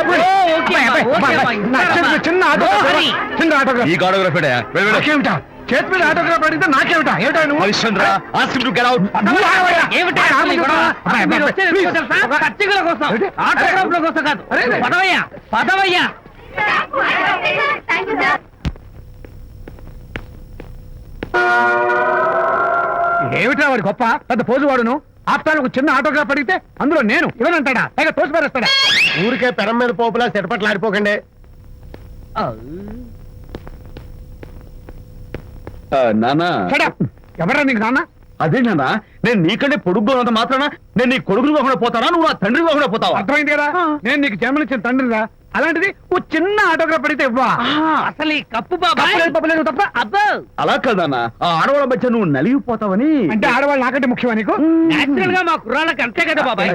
అమ్మా, ఓకే అమ్మా, ఇస్తానమ్మా. చిన్న ఆటోగ్రాఫ్ ఈ చేతి మీద ఆటోగ్రాఫ్ అడిగితే నాకేమిటా? ఏమిటా నువ్వు? Harishchandra ask to get out నువ్వు ఆగవయ్యా. ఏమిటి? ఆగ, అసలు ఈ గొడవ? అబ్బాయి, మీరు వచ్చేది? పత్రికల కోసం కాదు. పదవయ్యా. పదవయ్యా. ఏమిటా వాడి గొప్ప? పెద్ద పోజు వాడును? ఆఫ్టర్ ఒక చిన్న ఆటోగ్రాఫ్ అడిగితే అందులో నేను ఇవ్వనంటాడా? పైగా తోసి పారేస్తాడా? ఊరికే పెరం మీద పోపులా చెరపట్లు ఆడిపోకండి నానా. ఎవరా నీకు నాన్న? అదే నాన్న నేను నీకంటే పొడుగ్గా ఉన్నంత మాత్రాన నేను నీ కొడుకుని కాకుండా పోతానా? నువ్వు నా తండ్రి కాకుండా పోతావా? అర్థమైంది కదా? నేను నీకు జన్మనిచ్చిన తండ్రిరా. అలాంటిది ఓ చిన్న ఆటోగ్రాఫ్ అడిగితే ఇవ్వా. అసలు ఈ కప్పు బాబా తప్పలేదు, తప్పలేదు, తప్ప. అబ్బో. అలా కాదన్నా ఆ ఆడవాళ్ళ మధ్య నువ్వు నలిగిపోతావని. అంటే ఆడవాళ్ళు నాకంటే ముఖ్యమా నీకు? నేచురల్గా మా కుర్రాళ్ళకి అంతే కదా బాబాయ్.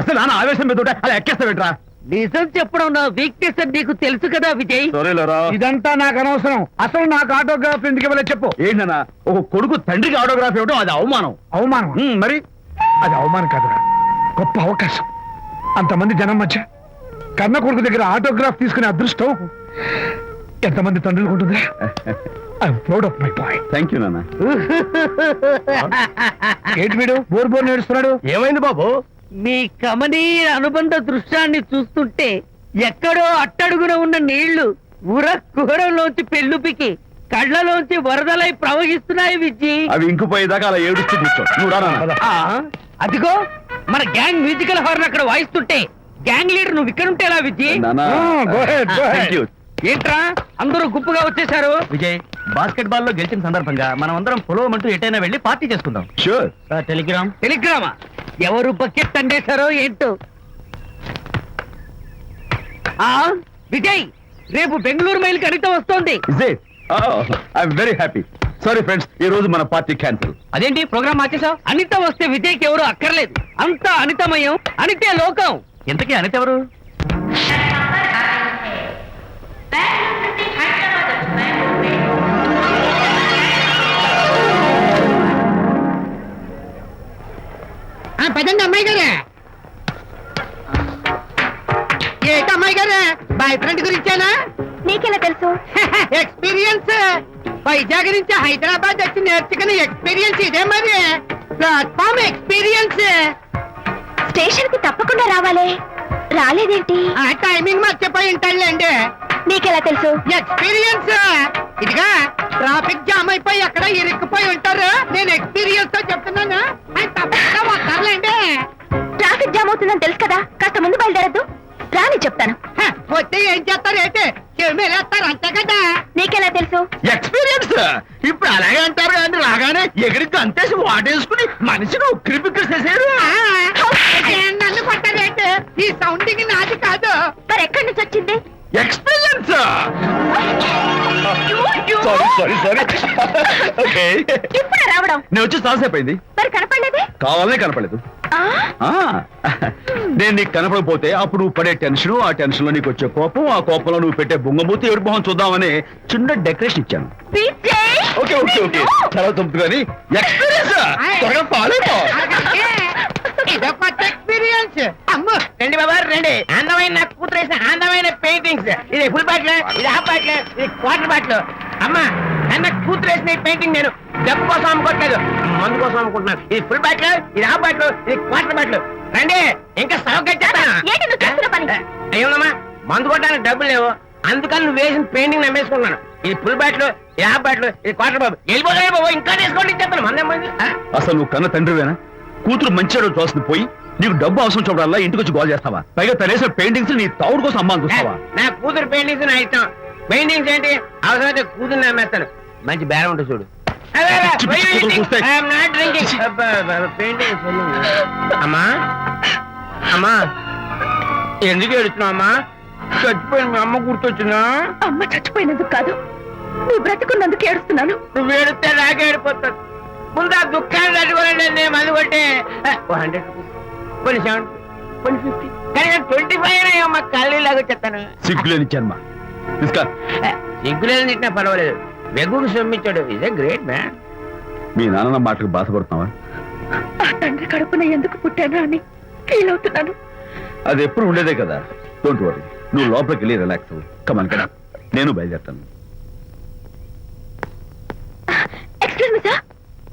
అసలు నాన్న ఆవేశం మీద అలా ఎక్కేస్తావేట్రా? నిజం చెప్పడం నా వీక్నెస్ అని నీకు తెలుసు కదా విజయ్. సరేలేరా. ఇదంతా నాకు అనవసరం. అసలు నాకు ఆటోగ్రాఫ్ ఎందుకు ఇవ్వలేదు చెప్పు. ఏంటన్నా ఒక కొడుకు తండ్రికి ఆటోగ్రాఫ్ ఇవ్వడం అది అవమానం. అవమానం మరి? అది అవమానం కాదురా. గొప్ప అవకాశం. అంతమంది జనం మధ్య కన్న కొడుకు దగ్గర ఆటోగ్రాఫ్ తీసుకునే అదృష్టం ఎంతమంది తండ్రులకు ఉంటుందా? I'm proud of my boy thank you నాన్న. ఏంటి వీడు? బోర్ బోర్ నేడుస్తున్నాడు? ఏమైంది బాబు? మీ కమనీయ అనుబంధ దృశ్యాన్ని చూస్తుంటే ఎక్కడో అట్టడుగున ఉన్న నీళ్ళు ఉర కుహరంలోంచి పెళ్ళుపికి కళ్ళలోంచి వరదలై ప్రవహిస్తున్నాయి విజ్జి అవి ఇంకిపోయేదాకా అలా ఏడుస్తూ కూర్చో. నువ్వు రా నాన్న. ఆ, అదిగో మన గ్యాంగ్ మ్యూజికల్ హార్న్ అక్కడ వాయిస్తుంటే గ్యాంగ్ లీడర్ నువ్వు ఇక్కడ ఉంటే ఎలా విజ్జి నాన్న Ah, go ahead, go ahead. Thank you ఏంట్రా? అందరూ గుంపుగా వచ్చేసారు విజయ్ బాస్కెట్ బాల్లో గెలిచిన సందర్భంగా మనం అందరం పొలవమంటూ ఎటైనా వెళ్ళి పార్టీ చేసుకుందాం. Sure Telegram. టెలిగ్రామా? ఎవరు బకెట్ అండేశారో ఏంటో? ఆ విజయ్ రేపు బెంగళూరు మైల్ అనిత వస్తోంది. Is it I'm very happy sorry friends ఈ రోజు మన పార్టీ క్యాన్సిల్ అదేంటి ప్రోగ్రామ్ మార్చేసావు అనిత వస్తే విజయ్కి ఎవరు అక్కర్లేదు. అంతా అనితమయం అనితే లోకం. ఇంతకీ అనిత ఎవరు? పదండి అమ్మాయి గారే. ఏంటి అమ్మాయి గారే? బాయ్ ఫ్రెండ్ గురించేనా? నీకెలా తెలుసు? ఎక్స్పీరియన్స్. వైజాగ్ నుంచి హైదరాబాద్ వచ్చి నేర్చుకున్న ఎక్స్పీరియన్స్ ఇదే మరి. Platform experience. స్టేషన్కి తప్పకుండా రావాలే. రాలేదేంటి? ఆ టైమింగ్ మర్చిపోయి ఉంటాడులేండి నీకెలా తెలుసు? ఎక్స్పీరియన్స్ ఇదిగా ట్రాఫిక్ జామ్ అయిపోయి ఎక్కడ ఇరుక్కుపోయి ఉంటారు? నేను ఎక్స్పీరియన్స్తో చెప్తున్నాను. ఆయన తప్పకుండా వస్తారులేండి. ట్రాఫిక్ జామ్ అవుతుందని తెలుసు కదా? కాస్త ముందు బయలుదేరద్దు. రాని చెప్తాను. వస్తే ఏం చేస్తారు ఏంటి చెమేలేస్తారు అంతే కదా. నీకెలా తెలుసు? ఎక్స్పీరియన్స్ ఇప్పుడు అలాగే అంటారు కానీ రాగానే ఎగిరికి అంతేసి వాటేసుకుని మనిషిని ఉక్కిరి బిక్కిరి చేసేరు నన్ను కొట్టారేంటి ఈ సౌండింగ్ నాది కాదు. మరి ఎక్కడి నుంచి వచ్చింది? Experience sorry sorry sorry okay ఇప్పుడే రావడం. నేను వచ్చి అయింది. మరి కనపడలేదే? కావాలనే కనపడలేదు. ఆ, ఆ, నేను నీకు కనపడకపోతే అప్పుడు నువ్వు పడే టెన్షన్ ఆ టెన్షన్లో నీకు వచ్చే కోపం ఆ కోపంలో నువ్వు పెట్టే బొంగమూతి ఏడు మొహం చూద్దామని చిన్న డెకరేషన్ ఇచ్చాను. విజయ్! Okay okay okay. చాలా తప్పు కానీ ఎక్స్పీరియన్స్! త్వరగా ఎక్స్పీరియన్స్ అమ్ము రండి బాబా రండి. అందమైన కూతురు వేసిన అందమైన పెయింటింగ్స్ ఇది ఫుల్ బాటిల్ ఇది హాఫ్ బాటిల్ ఇది క్వార్టర్ బాటిల్ అమ్మా అన్న కూతురు వేసిన ఈ పెయింటింగ్ నేను డబ్బు కోసం అమ్ముకోవట్లేదు మందు కోసం అమ్ముకుంటున్నాను. ఇది ఫుల్ బాటిల్ ఇది హాఫ్ బాటిల్ ఇది క్వార్టర్ బాటిల్ రండి ఇంకా సౌకర్యం ఏంటి నువ్వు చేస్తున్న పని? అయ్యోనమ్మా మందు కొట్టడానికి డబ్బులు లేవు. అందుకని నువ్వు వేసిన పెయింటింగ్ నమ్మేసుకుంటున్నాను. ఇది ఫుల్ బాటిల్ ఇది హాఫ్ బాటిల్ ఇది క్వార్టర్ బాబు వెళ్ళిపోతాయి బాబు ఇంకా తీసుకోండి చెప్తాను మందే మంది? అసలు నువ్వు కన్న తండ్రివేనా? కూతురు మంచిగా చూస్తుంది పోయి నీకు డబ్బు అవసరం చూడాలా ఇంటికి వచ్చి గోల్ చేస్తావా? పైగా తనేసిన పెయింటింగ్స్ నీ తౌడు కోసం అమ్మాని చూస్తావా? నా కూతురు పెయింటింగ్స్ నా ఇష్టం. పెయింటింగ్స్ ఏంటి? అవసరమైతే కూతురు నమ్మేస్తాను మంచి బేరం ఉంటుంది చూడు. అమ్మా అమ్మా. ఎందుకు ఏడుస్తున్నావు అమ్మా? చచ్చిపోయిన మీ అమ్మ గుర్తొచ్చిందా? అమ్మ చచ్చిపోయినందుకు కాదు. నువ్వు బ్రతుకున్నందుకు ఏడుస్తున్నాను. నువ్వు ఏడితే నాకే ఏడిపోతాను ముందు ఆ దుఃఖాన్ని తట్టుకోలేండి నేను మందు కొట్టే. Hundred rupees. కొన్ని సెవెన్ కొన్ని ఫిఫ్టీ. కానీ ట్వంటీ ఫైవ్ అమ్మ కళ్ళీలాగా చెప్తాను. సిగ్గులేని జన్మ ఇసుక. సిగ్గులేదు తిట్టినా పర్వాలేదు. వెగుడు సొమ్మించాడు ఇదే గ్రేట్ మ్యాన్ మీ నాన్న మాటకు బాధపడుతున్నావా? ఆ తండ్రి కడుపున ఎందుకు పుట్టాను అని ఫీల్ అవుతున్నాను. అది ఎప్పుడు ఉండేదే కదా. డోంట్ వరీ నువ్వు లోపలికి వెళ్ళి రిలాక్స్ అవ్వు. కమన్ కదా నేను బయలుదేరుతాను ఎక్స్క్యూజ్ మీ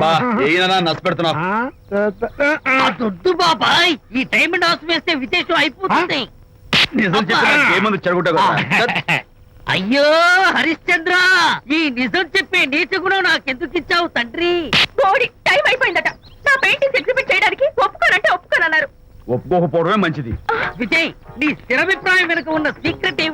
బా ఏనా దొడ్డు బాబాయ్ ఈ డైమండ్ హౌస్ వేస్తే విశేషం అయిపోతుంది. నిజం చెప్పిన ఏముంది అయ్యో హరిశ్చంద్ర ఈ నిజం చెప్పే నీచ గుణం నాకెందుకు ఇచ్చావు తండ్రి? బోడి టైం అయిపోయిందట. నా పెయింటింగ్స్ ఎగ్జిబిట్ చేయడానికి ఒప్పుకోనంటే ఒప్పుకోనన్నారు. ఒప్పుకోకపోవడమే మంచిది. విజయ్ నీ స్థిరాభిప్రాయం వెనుక ఉన్న సీక్రెట్ ఏమిటి?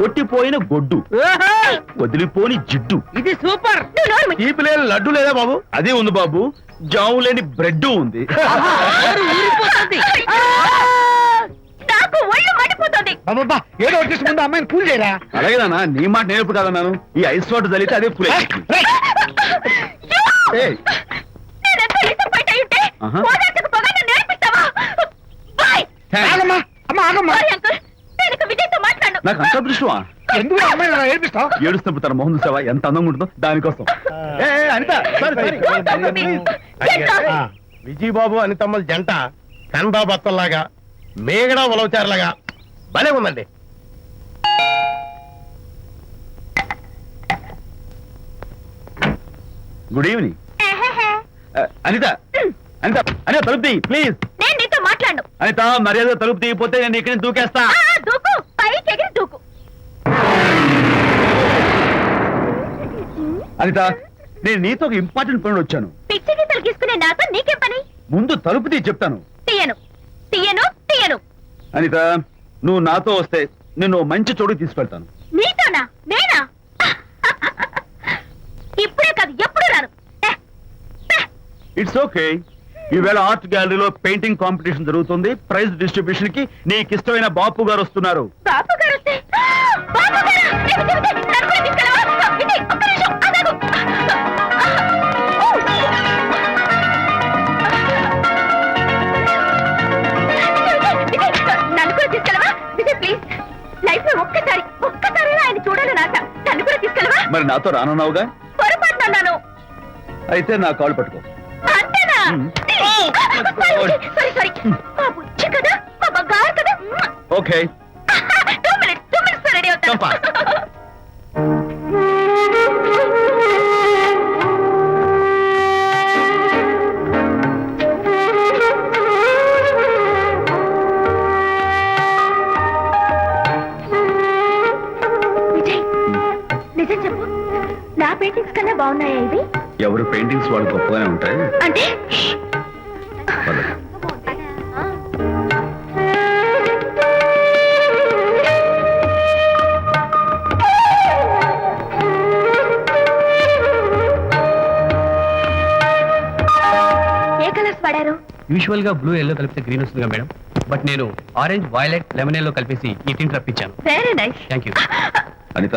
కొట్టిపోయిన గొడ్డు. ఓహో, వదిలిపోని జిడ్డు. ఇది సూపర్! నువ్వు నోరు మూయి. తీపి లేని లడ్డు లేదా బాబు? అదే ఉంది బాబు. జాము లేని బ్రెడ్ ఉంది. నోరు ఊరిపోతుంది. నాకు ఒళ్ళు మండిపోతుంది. బాబా ఏదో వచ్చేసి ముందు అమ్మాయిని కూల్ చేయరా? అలాగే నాన్న నీ మాట నేర్పు కదన్నాను. ఈ ఐస్ వాటర్ చల్లితే అదే ఫుల్ నేనెంత డిసప్పాయింట్ అయి ఉంటే ఆహా. ఓదార్చకపోగా నన్ను నేర్పిస్తావా? బాయ్! ఆగమ్మా! అమ్మా ఆగమ్మా! Sorry uncle. నేను ఇక విజయ్తో మాట్లాడను. నాకు అంత దృష్టమా ఎందుకు ఏడిపిస్తావు? ఏడుస్తున్నప్పుడు తన మొహం చూసావా? ఎంత అందంగా ఉంటుందో దానికోసం. ఏ, ఏ, అనిత sorry, sorry. విజయబాబు అనితమ్మల జంట కన్బాబు అత్తల్లాగా మేగడ ఉలవచారులాగా భలే ఉందండి. గుడ్ ఈవినింగ్ ఎహెహె. అనిత అనిత అనిత తలుపు తీయి ప్లీజ్ నేను నీతో మాట్లాడను. అనిత మర్యాద తలుపు తీయపోతే నేను ఇక్కడి నుంచి దూకేస్తా. ఆ, అనిత నేను నీతో ఒక ఇంపార్టెంట్ పని వచ్చాను. పిచ్చి గీతలు గీసుకునే నాతో నీకేం పని? ముందు తలుపు తీయి చెప్తాను. తీయను. తీయను తీయను. అనిత నువ్వు నాతో వస్తే నిన్ను ఓ మంచి చోటుకి తీసుకెళ్తాను. నీతోనా? నేనా? ఇప్పుడే కాదు ఎప్పుడు రాను. ఏ. ఇట్స్ ఓకే ఈవేళ ఆర్ట్ గ్యాలరీలో పెయింటింగ్ కాంపిటీషన్ జరుగుతుంది. ప్రైజ్ డిస్ట్రిబ్యూషన్కి నీకు ఇష్టమైన బాపు గారు వస్తున్నారు. బాపు గారు మరి నాతో రానున్నావుగా? పొరపాటున అన్నాను అయితే నా కాల్ పట్టుకో. అంతేనా. Sorry sorry. మా బుజ్జి కదా మా బంగారు కదా. Okay. Two minutes two minutes ready అవుతాను. విజయ్ బాగున్నాయా ఇవి ఎవరు పెయింటింగ్స్ వాళ్ళు గొప్పగానే ఉంటాయి అంటే? పద. ఏ కలర్స్ వాడారు? యూజువల్గా బ్లూ ఎల్లో కలిపితే గ్రీన్ వస్తుందిగా మేడం. బట్ నేను ఆరెంజ్ వైలెట్ లెమన్ ఎల్లో కలిపేసి ఈ tint రప్పించాను very nice thank you Anitha?